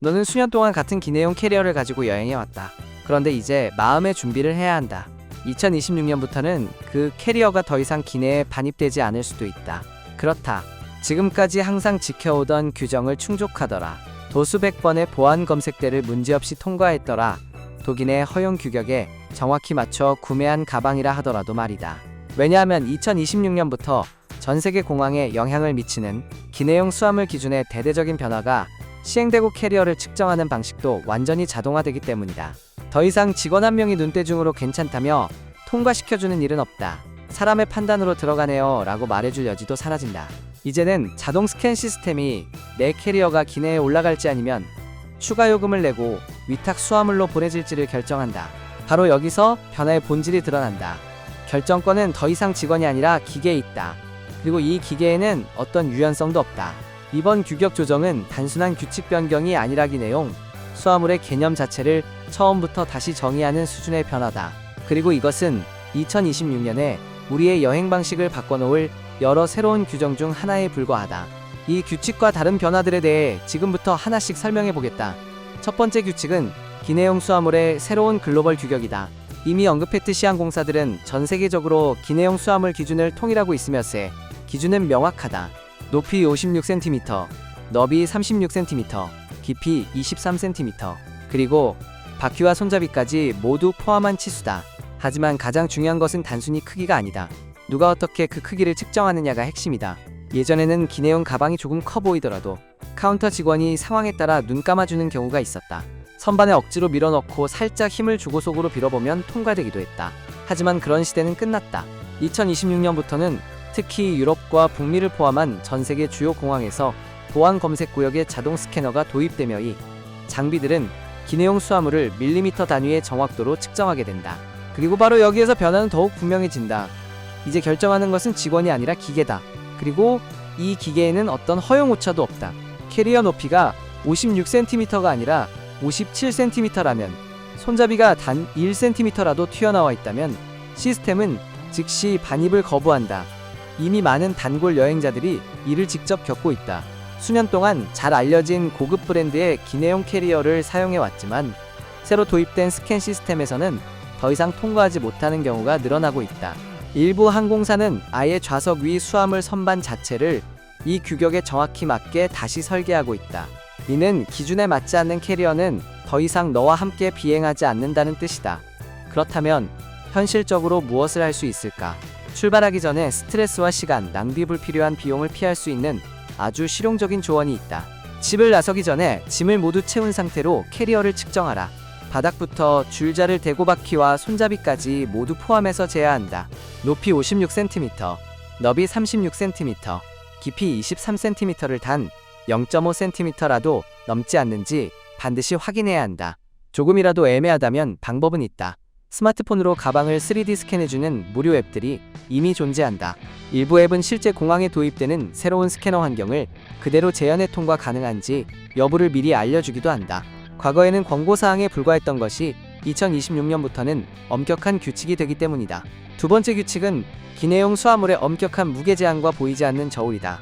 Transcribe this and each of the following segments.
너는 수년 동안 같은 기내용 캐리어를 가지고 여행해 왔다. 그런데 이제 마음의 준비를 해야 한다. 2026년부터는 그 캐리어가 더 이상 기내에 반입되지 않을 수도 있다. 그렇다. 지금까지 항상 지켜오던 규정을 충족하더라. 도수백 번의 보안 검색대를 문제없이 통과했더라. 독일의 허용 규격에 정확히 맞춰 구매한 가방이라 하더라도 말이다. 왜냐하면 2026년부터 전 세계 공항에 영향을 미치는 기내용 수화물 기준의 대대적인 변화가 시행되고 캐리어를 측정하는 방식도 완전히 자동화되기 때문이다. 더 이상 직원 한 명이 눈대중으로 괜찮다며 통과시켜주는 일은 없다. 사람의 판단으로 들어가네요 라고 말해줄 여지도 사라진다. 이제는 자동 스캔 시스템이 내 캐리어가 기내에 올라갈지 아니면 추가 요금을 내고 위탁 수화물로 보내질지를 결정한다. 바로 여기서 변화의 본질이 드러난다. 결정권은 더 이상 직원이 아니라 기계에 있다. 그리고 이 기계에는 어떤 유연성도 없다. 이번 규격 조정은 단순한 규칙 변경이 아니라기 내용, 수화물의 개념 자체를 처음부터 다시 정의하는 수준의 변화다. 그리고 이것은 2026년에 우리의 여행 방식을 바꿔놓을 여러 새로운 규정 중 하나에 불과하다. 이 규칙과 다른 변화들에 대해 지금부터 하나씩 설명해 보겠다. 첫 번째 규칙은 기내용 수화물의 새로운 글로벌 규격이다. 이미 언급했듯이 항공사들은 전 세계적으로 기내용 수화물 기준을 통일하고 있으며 세 기준은 명확하다. 높이 56cm, 너비 36cm, 깊이 23cm, 그리고 바퀴와 손잡이까지 모두 포함한 치수다. 하지만 가장 중요한 것은 단순히 크기가 아니다. 누가 어떻게 그 크기를 측정하느냐가 핵심이다. 예전에는 기내용 가방이 조금 커 보이더라도 카운터 직원이 상황에 따라 눈 감아주는 경우가 있었다. 선반에 억지로 밀어넣고 살짝 힘을 주고 속으로 빌어보면 통과되기도 했다. 하지만 그런 시대는 끝났다. 2026년부터는 특히 유럽과 북미를 포함한 전 세계 주요 공항에서 보안 검색 구역에 자동 스캐너가 도입되며 이 장비들은 기내용 수화물을 밀리미터 단위의 정확도로 측정하게 된다. 그리고 바로 여기에서 변화는 더욱 분명해진다. 이제 결정하는 것은 직원이 아니라 기계다. 그리고 이 기계에는 어떤 허용 오차도 없다. 캐리어 높이가 56cm가 아니라 57cm라면 손잡이가 단 1cm라도 튀어나와 있다면 시스템은 즉시 반입을 거부한다. 이미 많은 단골 여행자들이 이를 직접 겪고 있다. 수년 동안 잘 알려진 고급 브랜드의 기내용 캐리어를 사용해 왔지만 새로 도입된 스캔 시스템에서는 더 이상 통과하지 못하는 경우가 늘어나고 있다. 일부 항공사는 아예 좌석 위 수화물 선반 자체를 이 규격에 정확히 맞게 다시 설계하고 있다. 이는 기준에 맞지 않는 캐리어는 더 이상 너와 함께 비행하지 않는다는 뜻이다. 그렇다면 현실적으로 무엇을 할 수 있을까? 출발하기 전에 스트레스와 시간, 낭비 불필요한 비용을 피할 수 있는 아주 실용적인 조언이 있다. 집을 나서기 전에 짐을 모두 채운 상태로 캐리어를 측정하라. 바닥부터 줄자를 대고 바퀴와 손잡이까지 모두 포함해서 재야한다. 높이 56cm, 너비 36cm, 깊이 23cm를 단 0.5cm라도 넘지 않는지 반드시 확인해야 한다. 조금이라도 애매하다면 방법은 있다. 스마트폰으로 가방을 3D 스캔해주는 무료 앱들이 이미 존재한다. 일부 앱은 실제 공항에 도입되는 새로운 스캐너 환경을 그대로 재현해 통과 가능한지 여부를 미리 알려주기도 한다. 과거에는 권고사항에 불과했던 것이 2026년부터는 엄격한 규칙이 되기 때문이다. 두 번째 규칙은 기내용 수화물의 엄격한 무게 제한과 보이지 않는 저울이다.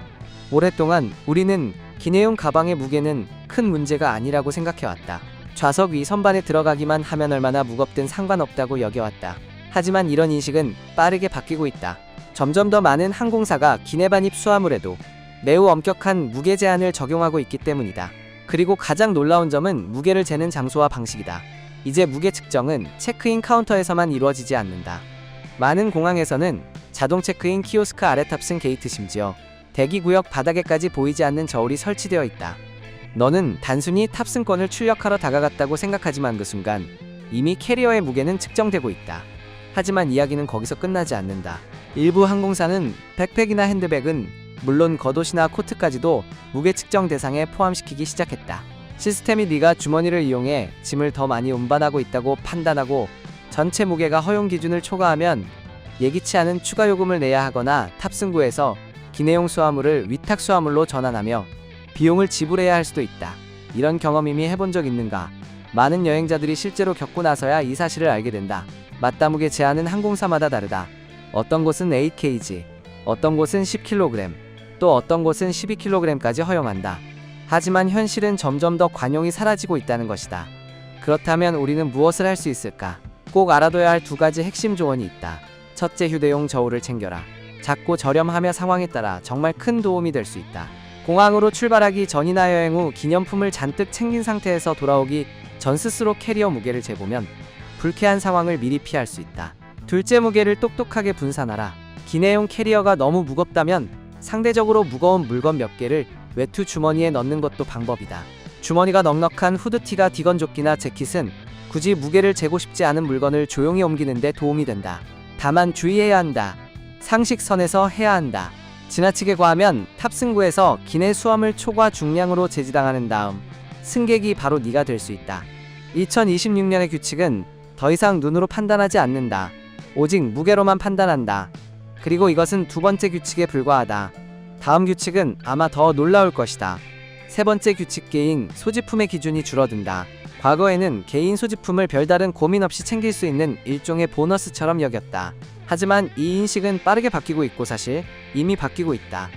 오랫동안 우리는 기내용 가방의 무게는 큰 문제가 아니라고 생각해왔다. 좌석 위 선반에 들어가기만 하면 얼마나 무겁든 상관없다고 여겨왔다. 하지만 이런 인식은 빠르게 바뀌고 있다. 점점 더 많은 항공사가 기내 반입 수화물에도 매우 엄격한 무게 제한을 적용하고 있기 때문이다. 그리고 가장 놀라운 점은 무게를 재는 장소와 방식이다. 이제 무게 측정은 체크인 카운터에서만 이루어지지 않는다. 많은 공항에서는 자동 체크인 키오스크 아래 탑승 게이트 심지어 대기 구역 바닥에까지 보이지 않는 저울이 설치되어 있다. 너는 단순히 탑승권을 출력하러 다가갔다고 생각하지만 그 순간 이미 캐리어의 무게는 측정되고 있다. 하지만 이야기는 거기서 끝나지 않는다. 일부 항공사는 백팩이나 핸드백은 물론 겉옷이나 코트까지도 무게 측정 대상에 포함시키기 시작했다. 시스템이 네가 주머니를 이용해 짐을 더 많이 운반하고 있다고 판단하고 전체 무게가 허용 기준을 초과하면 예기치 않은 추가 요금을 내야 하거나 탑승구에서 기내용 수화물을 위탁 수화물로 전환하며 비용을 지불해야 할 수도 있다. 이런 경험 이미 해본 적 있는가? 많은 여행자들이 실제로 겪고 나서야 이 사실을 알게 된다. 맞다 무게 제한은 항공사마다 다르다. 어떤 곳은 8kg, 어떤 곳은 10kg, 또 어떤 곳은 12kg까지 허용한다. 하지만 현실은 점점 더 관용이 사라지고 있다는 것이다. 그렇다면 우리는 무엇을 할 수 있을까? 꼭 알아둬야 할 두 가지 핵심 조언이 있다. 첫째, 휴대용 저울을 챙겨라. 작고 저렴하며 상황에 따라 정말 큰 도움이 될 수 있다. 공항으로 출발하기 전이나 여행 후 기념품을 잔뜩 챙긴 상태에서 돌아오기 전 스스로 캐리어 무게를 재보면 불쾌한 상황을 미리 피할 수 있다. 둘째 무게를 똑똑하게 분산하라. 기내용 캐리어가 너무 무겁다면 상대적으로 무거운 물건 몇 개를 외투 주머니에 넣는 것도 방법이다. 주머니가 넉넉한 후드티가 디건 조끼나 재킷은 굳이 무게를 재고 싶지 않은 물건을 조용히 옮기는 데 도움이 된다. 다만 주의해야 한다. 상식선에서 해야 한다. 지나치게 과하면 탑승구에서 기내 수화물 초과 중량으로 제지당하는 다음 승객이 바로 네가 될 수 있다. 2026년의 규칙은 더 이상 눈으로 판단하지 않는다. 오직 무게로만 판단한다. 그리고 이것은 두 번째 규칙에 불과하다. 다음 규칙은 아마 더 놀라울 것이다. 세 번째 규칙계인 소지품의 기준이 줄어든다. 과거에는 개인 소지품을 별다른 고민 없이 챙길 수 있는 일종의 보너스처럼 여겼다. 하지만 이 인식은 빠르게 바뀌고 있고 사실 이미 바뀌고 있다.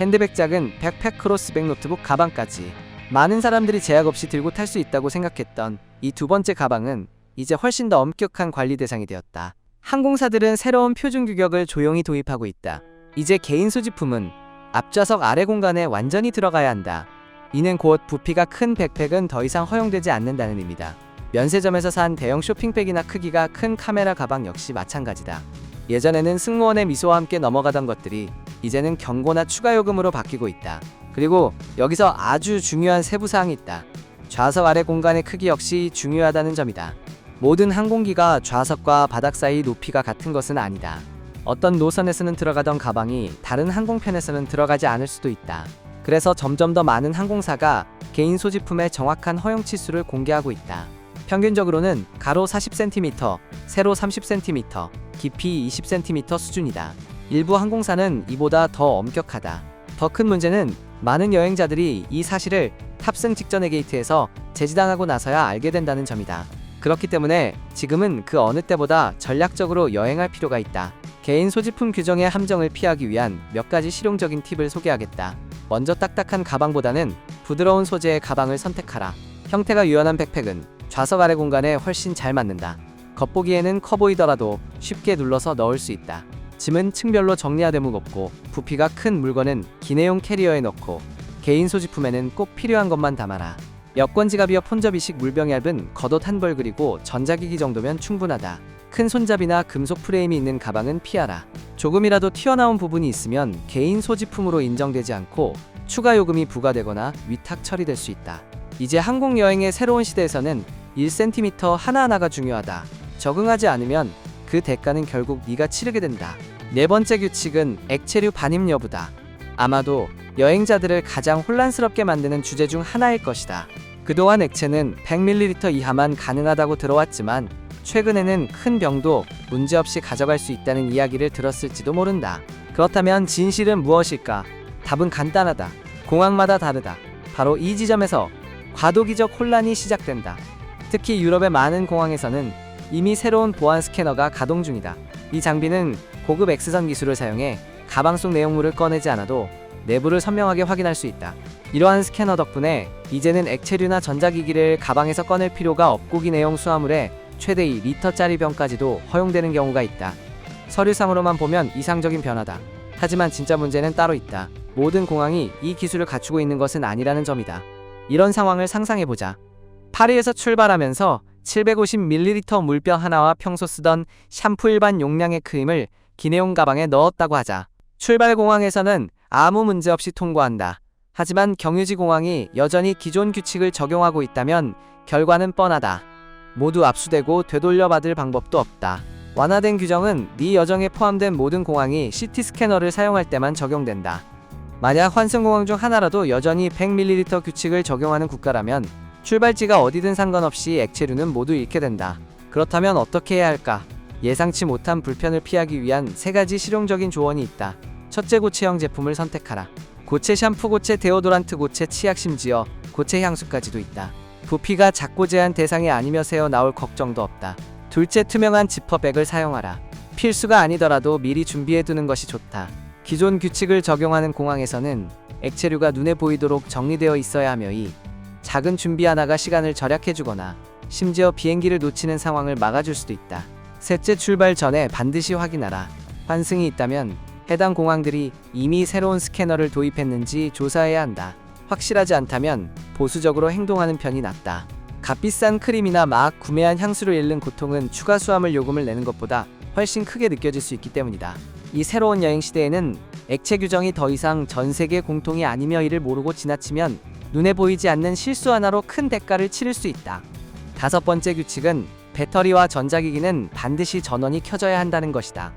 핸드백 작은 백팩 크로스백 노트북 가방까지 많은 사람들이 제약 없이 들고 탈 수 있다고 생각했던 이 두 번째 가방은 이제 훨씬 더 엄격한 관리 대상이 되었다. 항공사들은 새로운 표준 규격을 조용히 도입하고 있다. 이제 개인 소지품은 앞좌석 아래 공간에 완전히 들어가야 한다. 이는 곧 부피가 큰 백팩은 더 이상 허용되지 않는다는 의미다. 면세점에서 산 대형 쇼핑백이나 크기가 큰 카메라 가방 역시 마찬가지다. 예전에는 승무원의 미소와 함께 넘어가던 것들이 이제는 경고나 추가 요금으로 바뀌고 있다. 그리고 여기서 아주 중요한 세부 사항이 있다. 좌석 아래 공간의 크기 역시 중요하다는 점이다. 모든 항공기가 좌석과 바닥 사이 높이가 같은 것은 아니다. 어떤 노선에서는 들어가던 가방이 다른 항공편에서는 들어가지 않을 수도 있다. 그래서 점점 더 많은 항공사가 개인 소지품의 정확한 허용 치수를 공개하고 있다. 평균적으로는 가로 40cm, 세로 30cm, 깊이 20cm 수준이다. 일부 항공사는 이보다 더 엄격하다. 더 큰 문제는 많은 여행자들이 이 사실을 탑승 직전의 게이트에서 제지당하고 나서야 알게 된다는 점이다. 그렇기 때문에 지금은 그 어느 때보다 전략적으로 여행할 필요가 있다. 개인 소지품 규정의 함정을 피하기 위한 몇 가지 실용적인 팁을 소개하겠다. 먼저 딱딱한 가방보다는 부드러운 소재의 가방을 선택하라. 형태가 유연한 백팩은 좌석 아래 공간에 훨씬 잘 맞는다. 겉보기에는 커 보이더라도 쉽게 눌러서 넣을 수 있다. 짐은 층별로 정리하되 무겁고 부피가 큰 물건은 기내용 캐리어에 넣고 개인 소지품에는 꼭 필요한 것만 담아라. 여권 지갑이어 폰접이식 물병 얇은 겉옷 한 벌 그리고 전자기기 정도면 충분하다. 큰 손잡이나 금속 프레임이 있는 가방은 피하라. 조금이라도 튀어나온 부분이 있으면 개인 소지품으로 인정되지 않고 추가 요금이 부과되거나 위탁 처리될 수 있다. 이제 항공 여행의 새로운 시대에서는 1cm 하나하나가 중요하다. 적응하지 않으면 그 대가는 결국 네가 치르게 된다. 네 번째 규칙은 액체류 반입 여부다. 아마도 여행자들을 가장 혼란스럽게 만드는 주제 중 하나일 것이다. 그동안 액체는 100ml 이하만 가능하다고 들어왔지만 최근에는 큰 병도 문제없이 가져갈 수 있다는 이야기를 들었을지도 모른다. 그렇다면 진실은 무엇일까? 답은 간단하다. 공항마다 다르다. 바로 이 지점에서 과도기적 혼란이 시작된다. 특히 유럽의 많은 공항에서는 이미 새로운 보안 스캐너가 가동 중이다. 이 장비는 고급 X선 기술을 사용해 가방 속 내용물을 꺼내지 않아도 내부를 선명하게 확인할 수 있다. 이러한 스캐너 덕분에 이제는 액체류나 전자기기를 가방에서 꺼낼 필요가 없고 기내용 수화물에 최대 2리터짜리 병까지도 허용되는 경우가 있다. 서류상으로만 보면 이상적인 변화다. 하지만 진짜 문제는 따로 있다. 모든 공항이 이 기술을 갖추고 있는 것은 아니라는 점이다. 이런 상황을 상상해보자. 파리에서 출발하면서 750ml 물병 하나와 평소 쓰던 샴푸 일반 용량의 크림을 기내용 가방에 넣었다고 하자. 출발 공항에서는 아무 문제 없이 통과한다. 하지만 경유지 공항이 여전히 기존 규칙을 적용하고 있다면 결과는 뻔하다. 모두 압수되고 되돌려받을 방법도 없다. 완화된 규정은 네 여정에 포함된 모든 공항이 CT 스캐너를 사용할 때만 적용된다. 만약 환승공항 중 하나라도 여전히 100ml 규칙을 적용하는 국가라면 출발지가 어디든 상관없이 액체류는 모두 잃게 된다. 그렇다면 어떻게 해야 할까? 예상치 못한 불편을 피하기 위한 세 가지 실용적인 조언이 있다. 첫째 고체형 제품을 선택하라. 고체 샴푸, 고체 데오도란트, 고체 치약 심지어 고체 향수까지도 있다. 부피가 작고 제한 대상이 아니며 새어 나올 걱정도 없다. 둘째 투명한 지퍼백을 사용하라. 필수가 아니더라도 미리 준비해 두는 것이 좋다. 기존 규칙을 적용하는 공항에서는 액체류가 눈에 보이도록 정리되어 있어야 하며 이 작은 준비 하나가 시간을 절약해주거나 심지어 비행기를 놓치는 상황을 막아줄 수도 있다. 셋째 출발 전에 반드시 확인하라. 환승이 있다면 해당 공항들이 이미 새로운 스캐너를 도입했는지 조사해야 한다. 확실하지 않다면 보수적으로 행동하는 편이 낫다. 값비싼 크림이나 막 구매한 향수를 잃는 고통은 추가 수화물 요금을 내는 것보다 훨씬 크게 느껴질 수 있기 때문이다. 이 새로운 여행 시대에는 액체 규정이 더 이상 전 세계 공통이 아니며 이를 모르고 지나치면 눈에 보이지 않는 실수 하나로 큰 대가를 치를 수 있다. 다섯 번째 규칙은 배터리와 전자기기는 반드시 전원이 켜져야 한다는 것이다.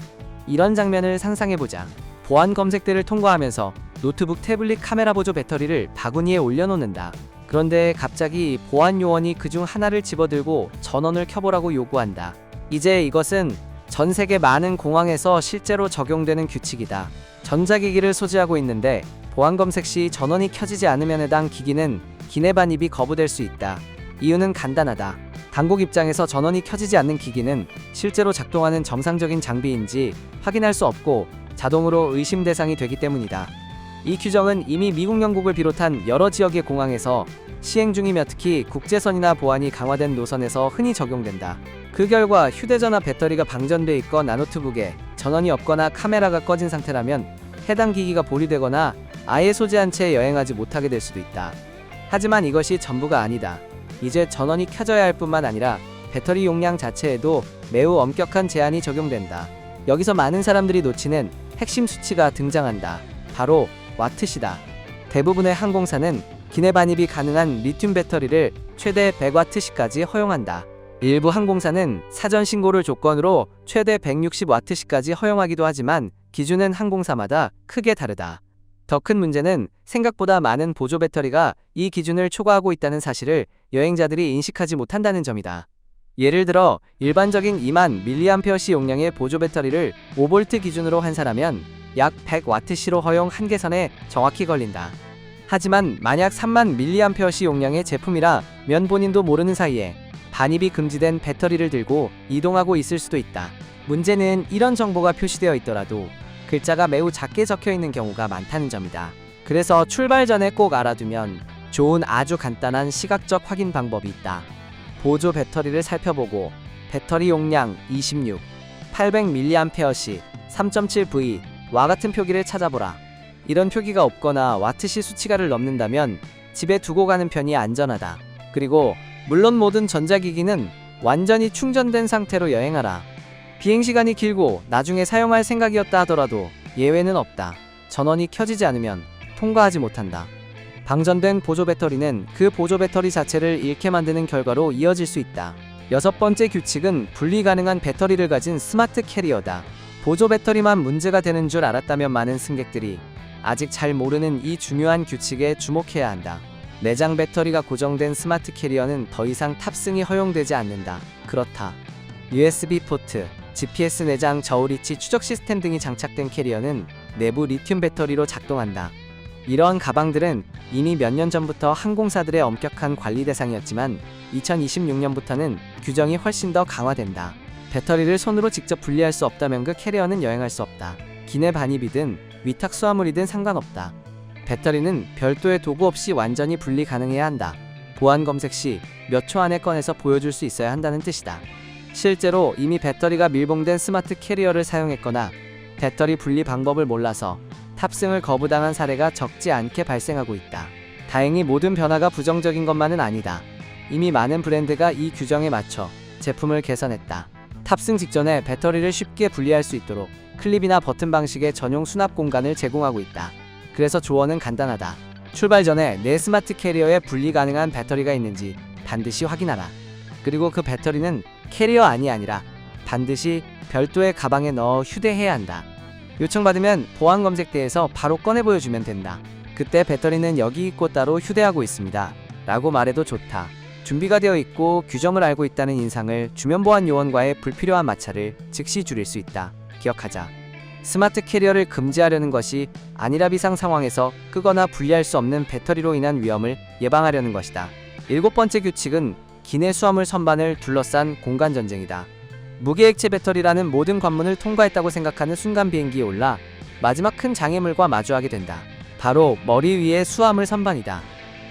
이런 장면을 상상해보자. 보안 검색대를 통과하면서 노트북 태블릿 카메라 보조 배터리를 바구니에 올려놓는다. 그런데 갑자기 보안 요원이 그 중 하나를 집어들고 전원을 켜보라고 요구한다. 이제 이것은 전 세계 많은 공항에서 실제로 적용되는 규칙이다. 전자기기를 소지하고 있는데 보안 검색 시 전원이 켜지지 않으면 해당 기기는 기내 반입이 거부될 수 있다. 이유는 간단하다. 당국 입장에서 전원이 켜지지 않는 기기는 실제로 작동하는 정상적인 장비인지 확인할 수 없고 자동으로 의심 대상이 되기 때문이다. 이 규정은 이미 미국 영국을 비롯한 여러 지역의 공항에서 시행 중이며 특히 국제선이나 보안이 강화된 노선에서 흔히 적용된다. 그 결과 휴대전화 배터리가 방전돼 있거나 노트북에 전원이 없거나 카메라가 꺼진 상태라면 해당 기기가 보류되거나 아예 소지한 채 여행하지 못하게 될 수도 있다. 하지만 이것이 전부가 아니다. 이제 전원이 켜져야 할 뿐만 아니라 배터리 용량 자체에도 매우 엄격한 제한이 적용된다. 여기서 많은 사람들이 놓치는 핵심 수치가 등장한다. 바로 와트시다. 대부분의 항공사는 기내 반입이 가능한 리튬 배터리를 최대 100와트시까지 허용한다. 일부 항공사는 사전 신고를 조건으로 최대 160와트시까지 허용하기도 하지만 기준은 항공사마다 크게 다르다. 더 큰 문제는 생각보다 많은 보조 배터리가 이 기준을 초과하고 있다는 사실을 여행자들이 인식하지 못한다는 점이다. 예를 들어 일반적인 2만 mAh 용량의 보조 배터리를 5V 기준으로 환산하면 약 100W시로 허용 한계선에 정확히 걸린다. 하지만 만약 3만 mAh 용량의 제품이라 면 본인도 모르는 사이에 반입이 금지된 배터리를 들고 이동하고 있을 수도 있다. 문제는 이런 정보가 표시되어 있더라도 글자가 매우 작게 적혀 있는 경우가 많다는 점이다. 그래서 출발 전에 꼭 알아두면 좋은 아주 간단한 시각적 확인 방법이 있다. 보조 배터리를 살펴보고 배터리 용량 26, 800mAh, 3.7V 와 같은 표기를 찾아보라. 이런 표기가 없거나 와트시 수치가를 넘는다면 집에 두고 가는 편이 안전하다. 그리고 물론 모든 전자기기는 완전히 충전된 상태로 여행하라. 비행 시간이 길고 나중에 사용할 생각이었다 하더라도 예외는 없다. 전원이 켜지지 않으면 통과하지 못한다. 방전된 보조 배터리는 그 보조 배터리 자체를 잃게 만드는 결과로 이어질 수 있다. 여섯 번째 규칙은 분리 가능한 배터리를 가진 스마트 캐리어다. 보조 배터리만 문제가 되는 줄 알았다면 많은 승객들이 아직 잘 모르는 이 중요한 규칙에 주목해야 한다. 내장 배터리가 고정된 스마트 캐리어는 더 이상 탑승이 허용되지 않는다. 그렇다. USB 포트, GPS 내장 저울위치 추적 시스템 등이 장착된 캐리어는 내부 리튬 배터리로 작동한다. 이러한 가방들은 이미 몇 년 전부터 항공사들의 엄격한 관리 대상이었지만 2026년부터는 규정이 훨씬 더 강화된다. 배터리를 손으로 직접 분리할 수 없다면 그 캐리어는 여행할 수 없다. 기내 반입이든 위탁 수화물이든 상관없다. 배터리는 별도의 도구 없이 완전히 분리 가능해야 한다. 보안 검색 시 몇 초 안에 꺼내서 보여줄 수 있어야 한다는 뜻이다. 실제로 이미 배터리가 밀봉된 스마트 캐리어를 사용했거나 배터리 분리 방법을 몰라서 탑승을 거부당한 사례가 적지 않게 발생하고 있다. 다행히 모든 변화가 부정적인 것만은 아니다. 이미 많은 브랜드가 이 규정에 맞춰 제품을 개선했다. 탑승 직전에 배터리를 쉽게 분리할 수 있도록 클립이나 버튼 방식의 전용 수납 공간을 제공하고 있다. 그래서 조언은 간단하다. 출발 전에 내 스마트 캐리어에 분리 가능한 배터리가 있는지 반드시 확인하라. 그리고 그 배터리는 캐리어 안이 아니라 반드시 별도의 가방에 넣어 휴대해야 한다. 요청받으면 보안 검색대에서 바로 꺼내 보여주면 된다. 그때 배터리는 여기 있고 따로 휴대하고 있습니다. 라고 말해도 좋다. 준비가 되어 있고 규정을 알고 있다는 인상을 주변 보안 요원과의 불필요한 마찰을 즉시 줄일 수 있다. 기억하자. 스마트 캐리어를 금지하려는 것이 아니라 비상 상황에서 끄거나 분리할 수 없는 배터리로 인한 위험을 예방하려는 것이다. 일곱 번째 규칙은 기내 수화물 선반을 둘러싼 공간 전쟁이다. 무게액체 배터리라는 모든 관문을 통과했다고 생각하는 순간 비행기에 올라 마지막 큰 장애물과 마주하게 된다. 바로 머리 위에 수화물 선반이다.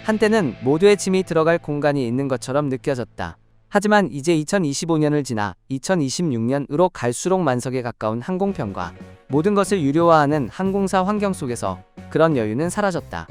한때는 모두의 짐이 들어갈 공간이 있는 것처럼 느껴졌다. 하지만 이제 2025년을 지나 2026년으로 갈수록 만석에 가까운 항공편과 모든 것을 유료화하는 항공사 환경 속에서 그런 여유는 사라졌다.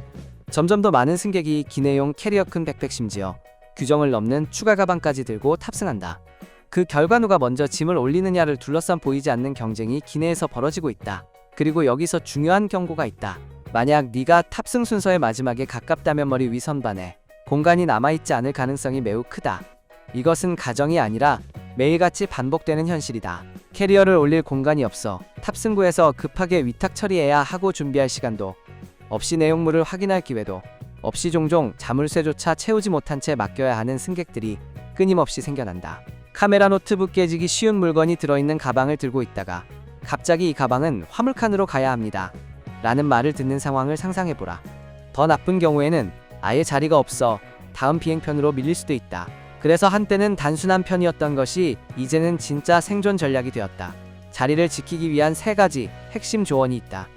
점점 더 많은 승객이 기내용 캐리어 큰 백팩 심지어 규정을 넘는 추가 가방까지 들고 탑승한다. 그 결과 누가 먼저 짐을 올리느냐를 둘러싼 보이지 않는 경쟁이 기내에서 벌어지고 있다. 그리고 여기서 중요한 경고가 있다. 만약 네가 탑승 순서의 마지막에 가깝다면 머리 위 선반에 공간이 남아있지 않을 가능성이 매우 크다. 이것은 가정이 아니라 매일같이 반복되는 현실이다. 캐리어를 올릴 공간이 없어 탑승구에서 급하게 위탁 처리해야 하고 준비할 시간도 없이 내용물을 확인할 기회도 없이 종종 자물쇠조차 채우지 못한 채 맡겨야 하는 승객들이 끊임없이 생겨난다. 카메라 노트북 깨지기 쉬운 물건이 들어있는 가방을 들고 있다가 갑자기 이 가방은 화물칸으로 가야 합니다. 라는 말을 듣는 상황을 상상해보라. 더 나쁜 경우에는 아예 자리가 없어 다음 비행편으로 밀릴 수도 있다. 그래서 한때는 단순한 편이었던 것이 이제는 진짜 생존 전략이 되었다. 자리를 지키기 위한 세 가지 핵심 조언이 있다.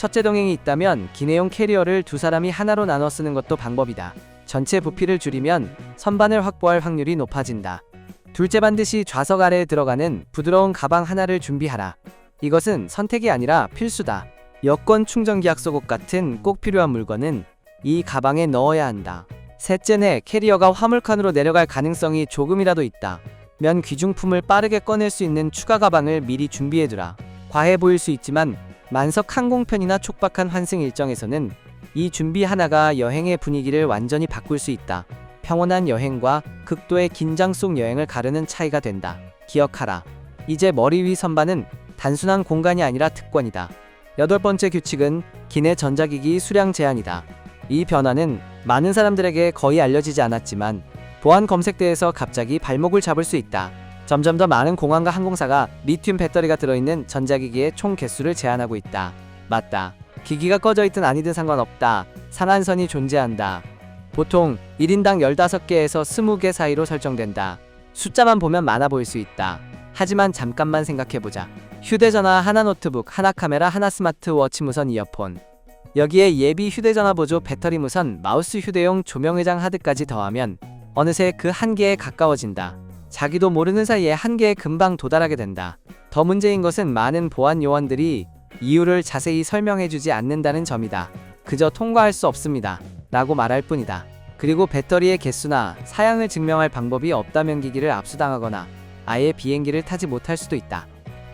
첫째 동행이 있다면 기내용 캐리어를 두 사람이 하나로 나눠 쓰는 것도 방법이다. 전체 부피를 줄이면 선반을 확보할 확률이 높아진다. 둘째 반드시 좌석 아래에 들어가는 부드러운 가방 하나를 준비하라. 이것은 선택이 아니라 필수다. 여권 충전기 약소곡 같은 꼭 필요한 물건은 이 가방에 넣어야 한다. 셋째는 캐리어가 화물칸으로 내려갈 가능성이 조금이라도 있다. 면 귀중품을 빠르게 꺼낼 수 있는 추가 가방을 미리 준비해두라. 과해 보일 수 있지만 만석 항공편이나 촉박한 환승 일정에서는 이 준비 하나가 여행의 분위기를 완전히 바꿀 수 있다. 평온한 여행과 극도의 긴장 속 여행을 가르는 차이가 된다. 기억하라. 이제 머리 위 선반은 단순한 공간이 아니라 특권이다. 여덟 번째 규칙은 기내 전자기기 수량 제한이다. 이 변화는 많은 사람들에게 거의 알려지지 않았지만 보안 검색대에서 갑자기 발목을 잡을 수 있다. 점점 더 많은 공항과 항공사가 리튬 배터리가 들어있는 전자기기의 총 개수를 제한하고 있다. 맞다. 기기가 꺼져 있든 아니든 상관없다. 상한선이 존재한다. 보통 1인당 15개에서 20개 사이로 설정된다. 숫자만 보면 많아 보일 수 있다. 하지만 잠깐만 생각해보자. 휴대전화 하나 노트북 하나 카메라 하나 스마트워치 무선 이어폰 여기에 예비 휴대전화 보조 배터리 무선 마우스 휴대용 조명회장 하드까지 더하면 어느새 그 한계에 가까워진다. 자기도 모르는 사이에 한계에 금방 도달하게 된다. 더 문제인 것은 많은 보안 요원들이 이유를 자세히 설명해주지 않는다는 점이다. 그저 통과할 수 없습니다. 라고 말할 뿐이다. 그리고 배터리의 개수나 사양을 증명할 방법이 없다면 기기를 압수당하거나 아예 비행기를 타지 못할 수도 있다.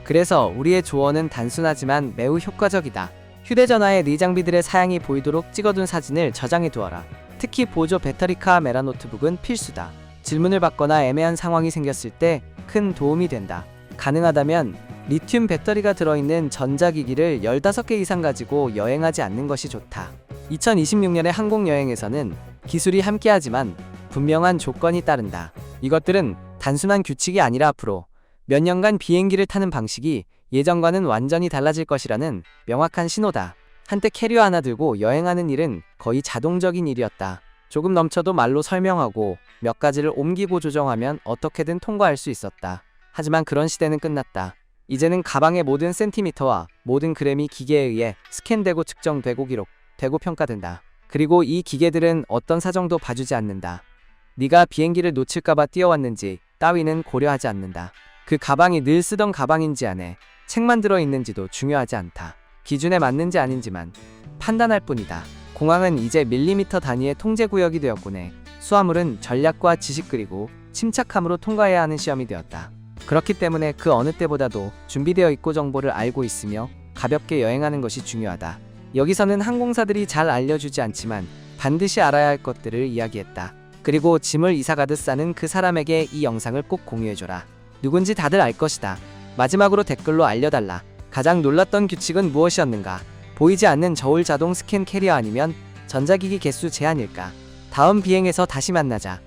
그래서 우리의 조언은 단순하지만 매우 효과적이다. 휴대전화에 네 장비들의 사양이 보이도록 찍어둔 사진을 저장해 두어라. 특히 보조 배터리 카 메라 노트북은 필수다. 질문을 받거나 애매한 상황이 생겼을 때 큰 도움이 된다. 가능하다면 리튬 배터리가 들어있는 전자기기를 15개 이상 가지고 여행하지 않는 것이 좋다. 2026년의 항공여행에서는 기술이 함께하지만 분명한 조건이 따른다. 이것들은 단순한 규칙이 아니라 앞으로 몇 년간 비행기를 타는 방식이 예전과는 완전히 달라질 것이라는 명확한 신호다. 한때 캐리어 하나 들고 여행하는 일은 거의 자동적인 일이었다. 조금 넘쳐도 말로 설명하고 몇 가지를 옮기고 조정하면 어떻게든 통과할 수 있었다. 하지만 그런 시대는 끝났다. 이제는 가방의 모든 센티미터와 모든 그램이 기계에 의해 스캔되고 측정되고 기록되고 평가된다. 그리고 이 기계들은 어떤 사정도 봐주지 않는다. 네가 비행기를 놓칠까봐 뛰어왔는지 따위는 고려하지 않는다. 그 가방이 늘 쓰던 가방인지 안에 책만 들어있는지도 중요하지 않다. 기준에 맞는지 아닌지만 판단할 뿐이다. 공항은 이제 밀리미터 단위의 통제 구역이 되었고 해 수화물은 전략과 지식 그리고 침착함으로 통과해야 하는 시험이 되었다. 그렇기 때문에 그 어느 때보다도 준비되어 있고 정보를 알고 있으며 가볍게 여행하는 것이 중요하다. 여기서는 항공사들이 잘 알려주지 않지만 반드시 알아야 할 것들을 이야기했다. 그리고 짐을 이사가듯 싸는 그 사람에게 이 영상을 꼭 공유해줘라. 누군지 다들 알 것이다. 마지막으로 댓글로 알려달라. 가장 놀랐던 규칙은 무엇이었는가? 보이지 않는 저울 자동 스캔 캐리어 아니면 전자기기 개수 제한일까? 다음 비행에서 다시 만나자.